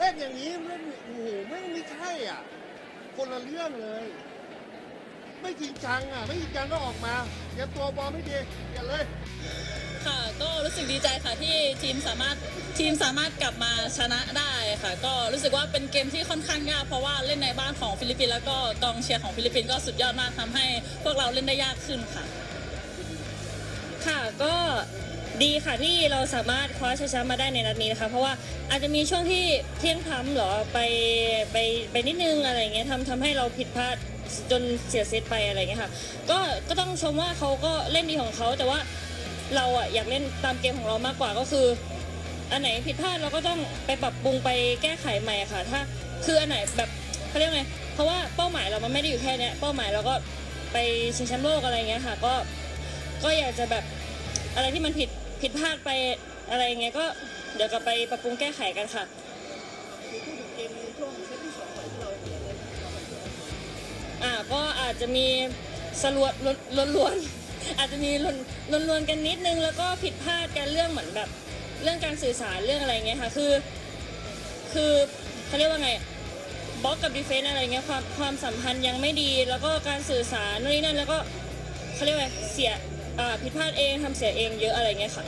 เล่นอย่างนี้เล่นโอ้โหไม่ไม่ใช่อะ คนละเรื่องเลย ไม่จริงจังอะ ไม่จริงจังก็ออกมาเตรียมตัวบอลไม่ดีอย่าเลยค่ะก็รู้สึกดีใจค่ะที่ทีมสามารถทีมสามารถกลับมาชนะได้ค่ะ ก็รู้สึกว่าเป็นเกมที่ค่อนข้างยากเพราะว่าเล่นในบ้านของฟิลิปปินส์แล้วก็กองเชียร์ของฟิลิปปินส์ก็สุดยอดมากทำให้พวกเราเล่นได้ยากขึ้นค่ะ ค่ะก็ ดีค่ะที่เราสามารถคว้าชัยชนะมาได้ในนัดนี้นะคะ เพราะว่าอาจจะมีช่วงที่เที่ยงพ้ำหรอไปไปไปนิดนึงอะไรเงี้ยทำทำให้เราผิดพลาดจนเสียเซตไปอะไรเงี้ยค่ะ ก็ก็ต้องชมว่าเขาก็เล่นดีของเขาแต่ว่าเราอะอยากเล่นตามเกมของเรามากกว่าก็คือ อันไหนผิดพลาดเราก็ต้องไปปรับปรุงไปแก้ไขใหม่ค่ะ ถ้าคืออันไหนแบบเขาเรียกไงเพราะว่าเป้าหมายเรามันไม่ได้อยู่แค่นี้เป้าหมายเราก็ไปชิงแชมป์โลกอะไรเงี้ยค่ะ ก็ก็อยากจะแบบอะไรที่มันผิด ผิดพลาดไปอะไรเงี้ยก็เดี๋ยวกลับไปปรับปรุงแก้ไขกันค่ะ อ่าก็อาจจะมีสลวดล้วนล้วนอาจจะมีล้วนล้วนล้วนกันนิดนึง แล้วก็ผิดพลาดกันเรื่องเหมือนแบบเรื่องการสื่อสารเรื่องอะไรเงี้ยค่ะคือคือเขาเรียกว่าไงบล็อกกับดีเฟนอะไรเงี้ยความความสัมพันธ์ยังไม่ดี แล้วก็การสื่อสารนู่นนี่นั่นแล้วก็เขาเรียกว่าเสีย อ่าผิดพลาดเองทำเสียเองเยอะอะไรเงี้ยค่ะ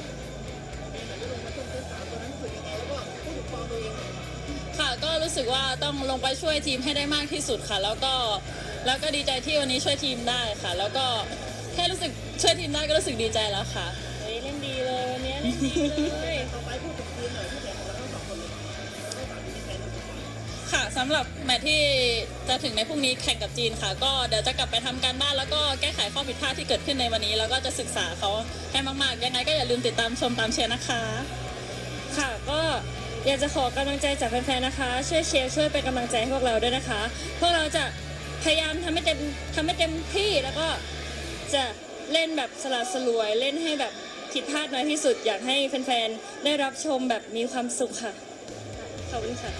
ค่ะก็รู้สึกว่าต้องลงไปช่วยทีมให้ได้มากที่สุดค่ะ แล้วก็แล้วก็ดีใจที่วันนี้ช่วยทีมได้ค่ะ แล้วก็แค่รู้สึกช่วยทีมได้ก็รู้สึกดีใจแล้วค่ะเฮ้ยเล่นดีเลยวันนี้เล่นดีเลย ค่ะสำหรับแมตช์ที่จะถึงในพรุ่งนี้แข่งกับจีนค่ะ ก็เดี๋ยวจะกลับไปทำการบ้านแล้วก็แก้ไขข้ อผิดพลาดที่เกิดขึ้นในวันนี้แล้วก็จะศึกษาเขาให้มากๆ ยังไงก็อย่าลืมติดตามชมตามเชียร์นะคะ ค่ะก็อยากจะขอกำลังใจจากแฟนๆนะคะ ช่วยเชียร์ช่วยเป็นกำลังใจให้พวกเราด้วยนะคะ พวกเราจะพยายามทำให้เต็มทำให้เต็มที่แล้วก็จะเล่นแบบสลัดสลวยเล่นให้แบบผิดพลาดน้อยที่สุด อยากให้แฟนๆได้รับชมแบบมีความสุขค่ะขอบคุณค่ะ